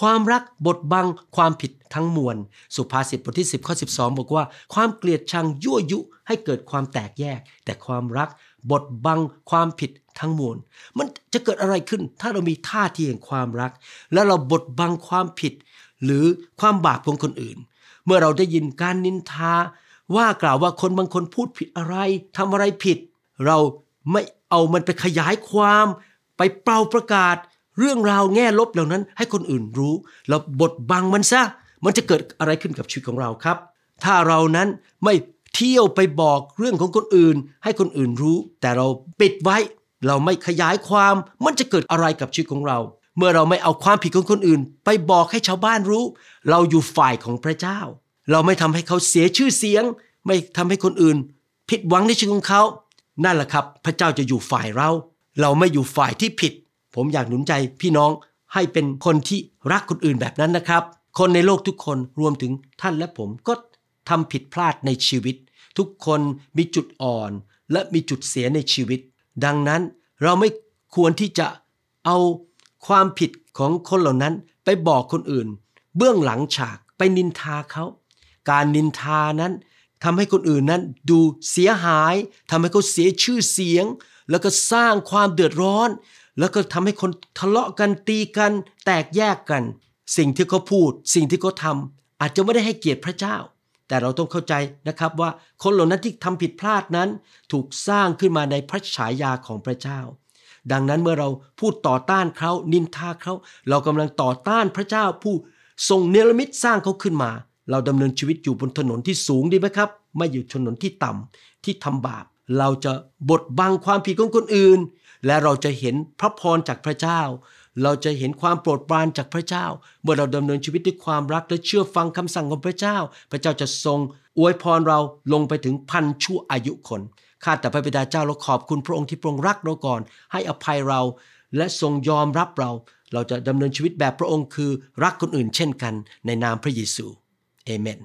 ความรักบดบังความผิดทั้งมวล สุภาษิตบทที่ 10ข้อ12 บอกว่า ความเกลียดชังยั่วยุให้เกิดความแตกแยก แต่ความรักบดบังความผิดทั้งมวล มันจะเกิดอะไรขึ้น ถ้าเรามีท่าทีแห่งความรัก และเราบดบังความผิด หรือความบาปของคนอื่น เมื่อเราได้ยินการนินทา ว่ากล่าวว่าคนบางคนพูดผิดอะไรทำอะไรผิด เราไม่เอามันไปขยายความ ไปเป่าประกาศ เรื่องราวแง่ลบเหล่านั้น ให้คนอื่นรู้ เราบดบังมันซะ มันจะเกิดอะไรขึ้นกับชีวิตของเราครับ ถ้าเรานั้นไม่เที่ยวไปบอกเรื่องของคนอื่น ให้คนอื่นรู้ แต่เราปิดไว้ เราไม่ขยายความ มันจะเกิดอะไรกับชีวิตของเรา เมื่อเราไม่เอาความผิดของคนอื่น ไปบอกให้ชาวบ้านรู้ เราอยู่ฝ่ายของพระเจ้า เราไม่ทำให้เขาเสียชื่อเสียง ไม่ทำให้คนอื่น ผิดหวังในชีวิตของเขา นั่นแหละครับ พระเจ้าจะอยู่ฝ่ายเรา เราไม่อยู่ฝ่ายที่ผิด ผมอยากหนุนใจพี่น้องให้เป็นคนที่รักคนอื่นแบบนั้นนะครับ คนในโลกทุกคนรวมถึงท่านและผมก็ทำผิดพลาดในชีวิต ทุกคนมีจุดอ่อน และมีจุดเสียในชีวิต ดังนั้นเราไม่ควรที่จะเอาความผิดของคนเหล่านั้นไปบอกคนอื่น เบื้องหลังฉากไปนินทาเขา การนินทานั้นทำให้คนอื่นนั้นดูเสียหายทำให้เขาเสียชื่อเสียง แล้วก็สร้างความเดือดร้อน แล้วก็ทำให้คนทะเลาะกันตีกัน แตกแยกกัน สิ่งที่เขาพูด สิ่งที่เขาทำอาจจะไม่ได้ให้เกียรติพระเจ้า แต่เราต้องเข้าใจนะครับว่าคนเหล่านั้นที่ทำผิดพลาดนั้น ถูกสร้างขึ้นมาในพระฉายาของพระเจ้า ดังนั้นเมื่อเราพูดต่อต้านเขานินทาเขาเรากำลังต่อต้านพระเจ้าผู้ทรงเนรมิตสร้างเขาขึ้นมา เราดำเนินชีวิตอยู่บนถนนที่สูงดีไหมครับ ไม่อยู่ถนนที่ต่ำที่ทำบาป เราจะบดบังความผิดของคนอื่น และเราจะเห็นพระพรจากพระเจ้า เราจะเห็นความโปรดปรานจากพระเจ้า เมื่อเราดำเนินชีวิตด้วยความรักและเชื่อฟังคำสั่งของพระเจ้า พระเจ้าจะทรงอวยพรเราลงไปถึงพันชั่วอายุคนข้าแต่พระบิดาเจ้าเราขอบคุณพระองค์ที่ทรงรักเราก่อน ให้อภัยเราและทรงยอมรับเรา เราจะดำเนินชีวิตแบบพระองค์คือรักคนอื่นเช่นกัน ในนามพระเยซูเอเมน